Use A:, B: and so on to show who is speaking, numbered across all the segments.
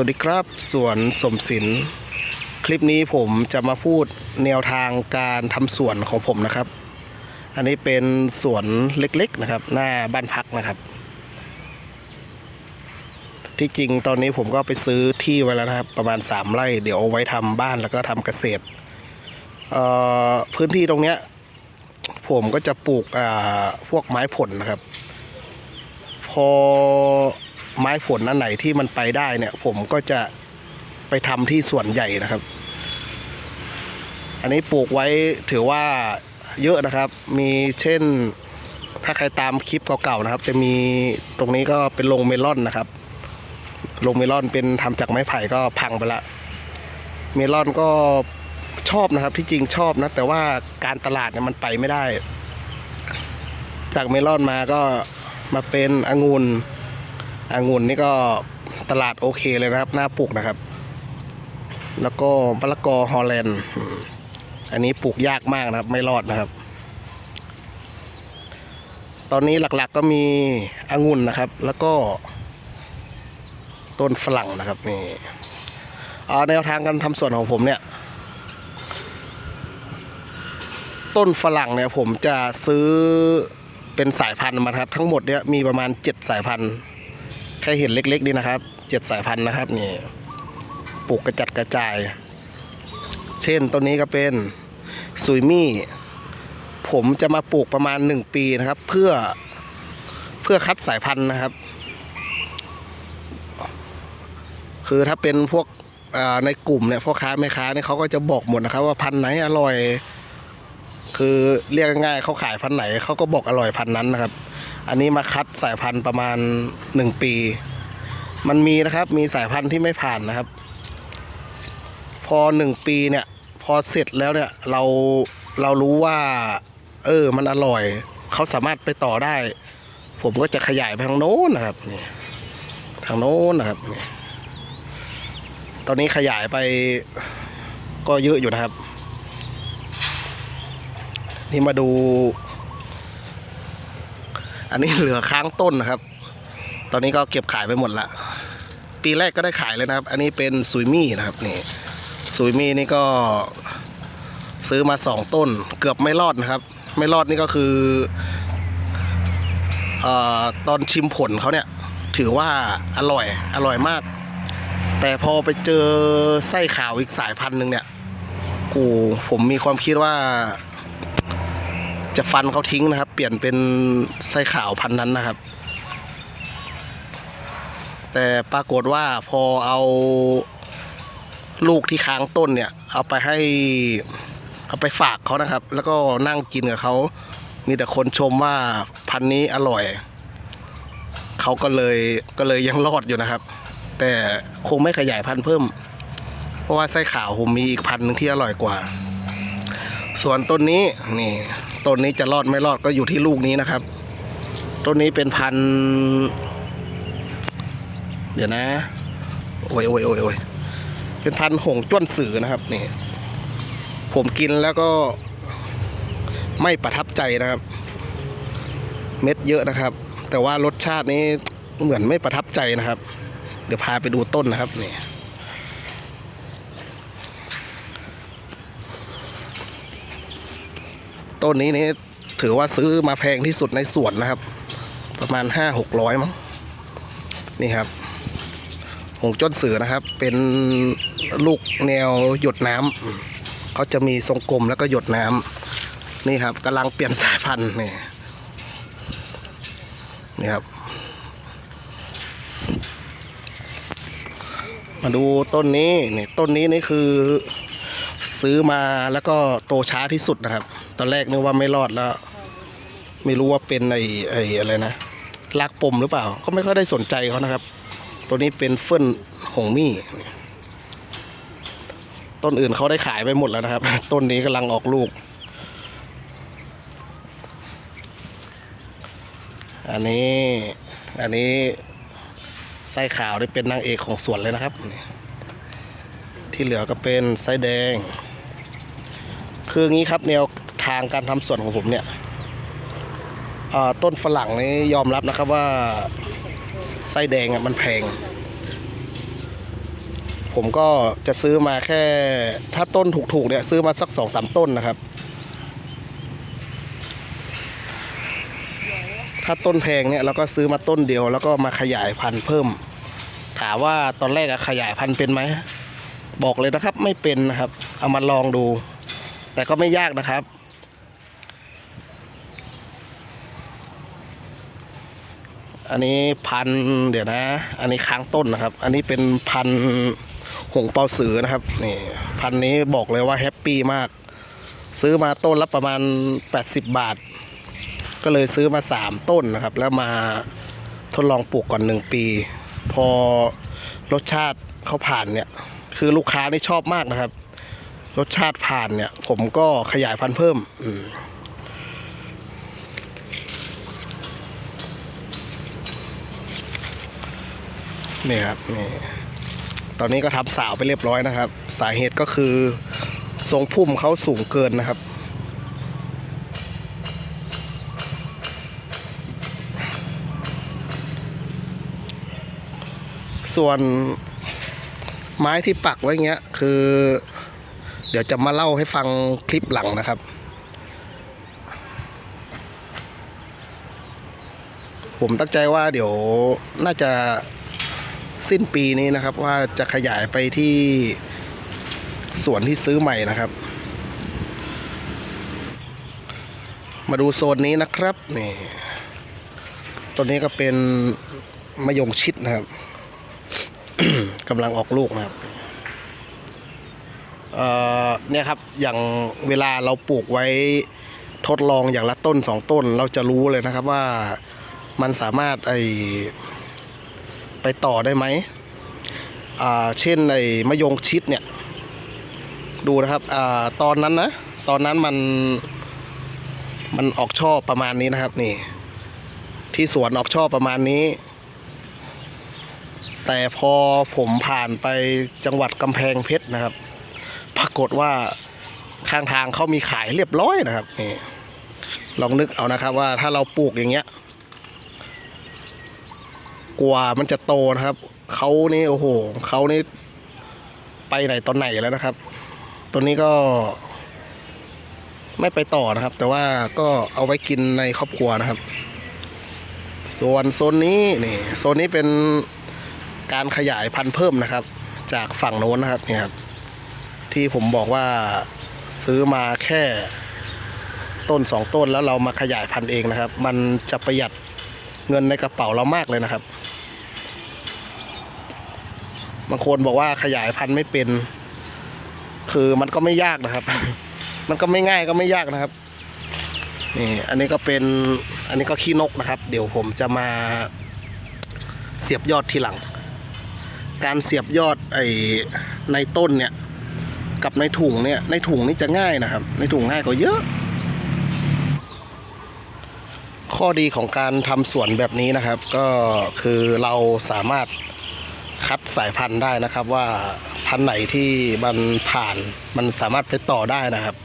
A: วัสดีครับสวนสมศิลป์คลิปนี้ผมจะมาพูดแนวทางการทำสวนของผมนะครับ อันนี้เป็นสวนเล็กๆนะครับ หน้าบ้านพักนะครับ ที่จริงตอนนี้ผมก็ไปซื้อที่ไว้แล้วนะครับ ประมาณ 3 ไร่ เดี๋ยวเอาไว้ทำบ้านแล้วก็ทำเกษตรพื้นที่ตรงเนี้ยผมก็จะปลูกพวกไม้ผลนะครับ พอ ไม้ผลอันไหนที่มันไปได้เนี่ย ผมก็จะไปทำที่ส่วนใหญ่นะครับ อันนี้ปลูกไว้ถือว่าเยอะนะครับ มีเช่น ถ้าใครตามคลิปเก่าๆนะครับ จะมีตรงนี้ก็เป็นโรงเมลอนนะครับโรงเมลอนเป็นทำจากไม้ไผ่ก็พังไปละเมลอนก็ชอบนะครับที่จริงชอบนะ แต่ว่าการตลาดเนี่ยมันไปไม่ได้ จากเมลอนมาก็มาเป็นองุ่น องุ่นนี่ก็ตลาดโอเคเลยนะครับ หน่าปลูกนะครับ แล้วก็มะละกอฮอลแลนด์ อันนี้ปลูกยากมากนะครับ ไม่รอดนะครับ ตอนนี้หลักๆกก็มีองุ่นนะครับ แล้วก็ต้นฝรั่งนะครับนี่อ่าแนวทางการทำสวนของผมเนี่ย ต้นฝรั่งเนี่ยผมจะซื้อเป็นสายพันธุ์มาครับ ทั้งหมดเนี่ยมีประมาณเจ็ดสายพันธุ์ แค่เห็นเล็กๆนี่นะครับเจ็ดสายพันธุ์นะครับนี่ปลูกกระจัดกระจาย เช่นต้นนี้ก็เป็นซุยมี่ ผมจะมาปลูกประมาณหนึ่งปีนะครับ เพื่อเพื่อคัดสายพันธุ์นะครับ คือถ้าเป็นพวกในกลุ่มเนี่ยพ่อค้าแม่ค้าเนี่ยเขาก็จะบอกหมดนะครับ ว่าพันธุ์ไหนอร่อย คือเรียกง่ายๆเขาขายพันธุ์ไหนเขาก็บอกอร่อยพันธุ์นั้นนะครับ อันนี้มาคัดสายพันธุ์ประมาณหนึ่งปี มันมีนะครับ มีสายพันธุ์ที่ไม่ผ่านนะครับ พอหนึ่งปีเนี่ย พอเสร็จแล้วเนี่ย เราเรารู้ว่า เออ มันอร่อย เขาสามารถไปต่อได้ ผมก็จะขยายไปทางโน้นนะครับนี่ทางโน้นนะครับนี่ตอนนี้ขยายไปก็เยอะอยู่นะครับ นี่มาดู อันนี้เหลือค้างต้นนะครับ ตอนนี้ก็เก็บขายไปหมดละ ปีแรกก็ได้ขายเลยนะครับ อันนี้เป็นซุยมี่นะครับนี่ซุยมี่นี่ก็ซื้อมาสองต้น เกือบไม่รอดนะครับ ไม่รอดนี่ก็คืออตอนชิมผลเขาเนี่ย ถือว่าอร่อยอร่อยมาก แต่พอไปเจอไส้ขาวอีกสายพันธุ์หนึ่งเนี่ยกูผมมีความคิดว่า จะฟันเขาทิ้งนะครับ เปลี่ยนเป็นไส้ขาวพันนั้นนะครับ แต่ปรากฏว่าพอเอาลูกที่ค้างต้นเนี่ย เอาไปให้ เอาไปฝากเขานะครับ แล้วก็นั่งกินกับเขามีแต่คนชมว่าพันนี้อร่อยเขาก็เลยก็เลยยังรอดอยู่นะครับ แต่คงไม่ขยายพันธุ์เพิ่ม เพราะว่าไส้ขาวผมมีอีกพันธุ์หนึ่งที่อร่อยกว่า ส่วนต้นนี้นี่ ต้นนี้จะรอดไม่รอดก็อยู่ที่ลูกนี้นะครับ ต้นนี้เป็นพัน เดี๋ยวนะ โอ้ยโอ้ยโอ้ยโอ้ยเป็นพันหงจ้วนสือนะครับนี่ ผมกินแล้วก็ไม่ประทับใจนะครับ เม็ดเยอะนะครับ แต่ว่ารสชาตินี้เหมือนไม่ประทับใจนะครับ เดี๋ยวพาไปดูต้นนะครับนี่ ต้นนี้นี่ถือว่าซื้อมาแพงที่สุดในสวนนะครับ ประมาณห้าหกร้อยมั้งนี่ครับหงจ้นเสือนะครับ เป็นลูกแนวหยดน้ำเขาจะมีทรงกลมแล้วก็หยดน้ำนี่ครับกำลังเปลี่ยนสายพันธุ์นี่นี่ครับ มาดูต้นนี้นี่ต้นนี้นี่คือ ซื้อมาแล้วก็โตช้าที่สุดนะครับ ตอนแรกนึกว่าไม่รอดแล้ว ไม่รู้ว่าเป็นไอ้ไอ้อะไรนะลากปมหรือเปล่า ก็ไม่ค่อยได้สนใจเขานะครับ ตัวนี้เป็นเฟิ่นหงมี่ ต้นอื่นเขาได้ขายไปหมดแล้วนะครับ ต้นนี้กำลังออกลูก อันนี้ อันนี้ไส้ขาวได้เป็นนางเอกของสวนเลยนะครับ ที่เหลือก็เป็นไส้แดง คืองี้ครับแนวทางการทำสวนของผมเนี่ยต้นฝรั่งนี่ยอมรับนะครับว่าไส้แดงอะมันแพง ผมก็จะซื้อมาแค่ ถ้าต้นถูกๆเนี่ยซื้อมาสักสองสามต้นนะครับ ถ้าต้นแพงเนี่ยเราก็ซื้อมาต้นเดียว แล้วก็มาขยายพันธุ์เพิ่ม ถามว่าตอนแรกอะขยายพันธุ์เป็นไหม บอกเลยนะครับไม่เป็นนะครับ เอามาลองดู แต่ก็ไม่ยากนะครับ อันนี้พันเดี๋ยวนะ อันนี้ค้างต้นนะครับ อันนี้เป็นพันหงเปาสือนะครับนี่พันนี้บอกเลยว่าแฮปปี้มาก ซื้อมาต้นละประมาณ 80 บาท ก็เลยซื้อมาสามต้นนะครับ แล้วมาทดลองปลูกก่อนหนึ่งปี พอรสชาติเขาผ่านเนี่ย คือลูกค้านี่ชอบมากนะครับ รสชาติผ่านเนี่ย ผมก็ขยายพันธุ์เพิ่มอืนี่ครับนี่ตอนนี้ก็ทำสาวไปเรียบร้อยนะครับ สาเหตุก็คือทรงพุ่มเขาสูงเกินนะครับส่วนไม้ที่ปักไว้เงี้ย คือ เดี๋ยวจะมาเล่าให้ฟังคลิปหลังนะครับ ผมตั้งใจว่าเดี๋ยวน่าจะสิ้นปีนี้นะครับ ว่าจะขยายไปที่สวนที่ซื้อใหม่นะครับ มาดูโซนนี้นะครับนี่ตัวนี้ก็เป็นมะยงชิดนะครับกำลังออกลูกนะครับ เนี่ยครับอย่างเวลาเราปลูกไว้ทดลองอย่างละต้นสองต้น เราจะรู้เลยนะครับว่ามันสามารถไอไปต่อได้ไหมเช่นไอมะยงชิดเนี่ย ดูนะครับอตอนนั้นนะตอนนั้นมันมันออกช่อประมาณนี้นะครับนี่ ที่สวนออกช่อประมาณนี้ แต่พอผมผ่านไปจังหวัดกำแพงเพชรนะครับ ปรากฏว่าข้างทางเขามีขายเรียบร้อยนะครับนี่ลองนึกเอานะครับว่าถ้าเราปลูกอย่างเงี้ย กว่ามันจะโตนะครับเขานี่โอ้โหเขานี่ไปไหนตอนไหนแล้วนะครับ ตัวนี้ก็ไม่ไปต่อนะครับ แต่ว่าก็เอาไว้กินในครอบครัวนะครับ ส่วนโซนนี้นี่โซนนี้เป็นการขยายพันธุ์เพิ่มนะครับ จากฝั่งโน้นนะครับนี่ครับ ที่ผมบอกว่าซื้อมาแค่ต้นสองต้นแล้วเรามาขยายพันธุ์เองนะครับ มันจะประหยัดเงินในกระเป๋าเรามากเลยนะครับ บางคนบอกว่าขยายพันธุ์ไม่เป็น คือมันก็ไม่ยากนะครับ มันก็ไม่ง่ายก็ไม่ยากนะครับ นี่ อันนี้ก็เป็น อันนี้ก็ขี้นกนะครับ เดี๋ยวผมจะมาเสียบยอดทีหลัง การเสียบยอดไอในต้นเนี่ย กับในถุงเนี่ยในถุงนี่จะง่ายนะครับ ในถุงง่ายกว่าเยอะ ข้อดีของการทำสวนแบบนี้นะครับ ก็คือเราสามารถคัดสายพันธุ์ได้นะครับ ว่าพันธุ์ไหนที่มันผ่านมันสามารถไปต่อได้นะครับ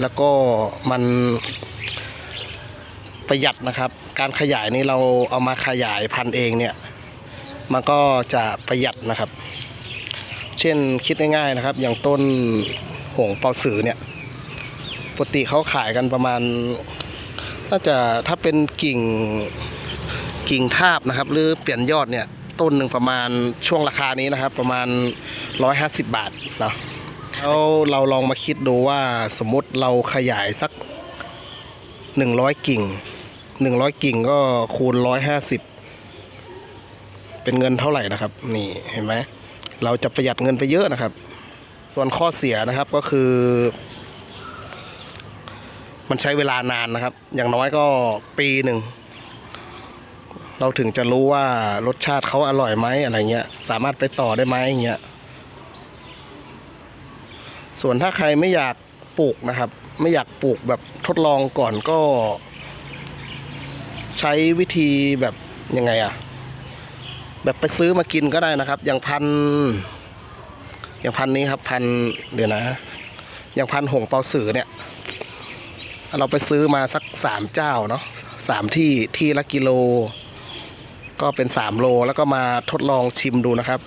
A: แล้วก็มันประหยัดนะครับ การขยายนี้เราเอามาขยายพันธุ์เองเนี่ย มันก็จะประหยัดนะครับ เช่นคิดง่ายๆนะครับ อย่างต้นหงเปาสือเนี่ยปกติเขาขายกันประมาณ น่าจะถ้าเป็นกิ่งกิ่งทาบนะครับ หรือเปลี่ยนยอดเนี่ยต้นหนึ่งประมาณช่วงราคานี้นะครับ ประมาณ 150 บาทเนาะแล้วเราลองมาคิดดูว่าสมมติเราขยายสัก 100 กิ่ง 100 กิ่งก็คูณ 150 เป็นเงินเท่าไหร่นะครับ นี่เห็นไหม เราจะประหยัดเงินไปเยอะนะครับ ส่วนข้อเสียนะครับก็คือ มันใช้เวลานานนะครับ อย่างน้อยก็ปีหนึ่ง เราถึงจะรู้ว่ารสชาติเขาอร่อยไหมอะไรเงี้ย สามารถไปต่อได้ไหมอย่างเงี้ย ส่วนถ้าใครไม่อยากปลูกนะครับ ไม่อยากปลูกแบบทดลองก่อนก็ ใช้วิธีแบบยังไงอะ แบบไปซื้อมากินก็ได้นะครับ อย่างพัน อย่างพันนี้ครับพันเดี๋ยวนะ อย่างพันหงเปาสือเนี่ย เราไปซื้อมาสักสามเจ้าเนาะสามที่ที่ละกิโล ก็เป็น3โลแล้วก็มาทดลองชิมดูนะครับ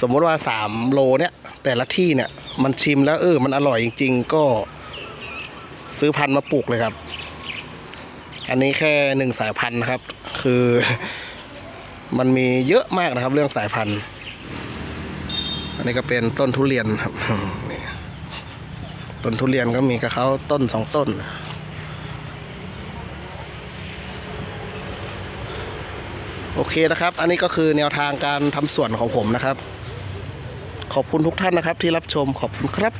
A: สมมติว่า3โลเนี่ย แต่ละที่เนี่ยมันชิมแล้วเออมันอร่อยจริง ๆ ก็ซื้อพันธุ์มาปลูกเลยครับ อันนี้แค่หนึ่งสายพันธุ์นะครับ คือ มันมีเยอะมากนะครับ เรื่องสายพันธุ์ อันนี้ก็เป็นต้นทุเรียนครับต้นทุเรียนก็มีกับเขาต้นสองต้น โอเคนะครับ อันนี้ก็คือแนวทางการทำสวนของผมนะครับ ขอบคุณทุกท่านนะครับที่รับชมขอบคุณครับ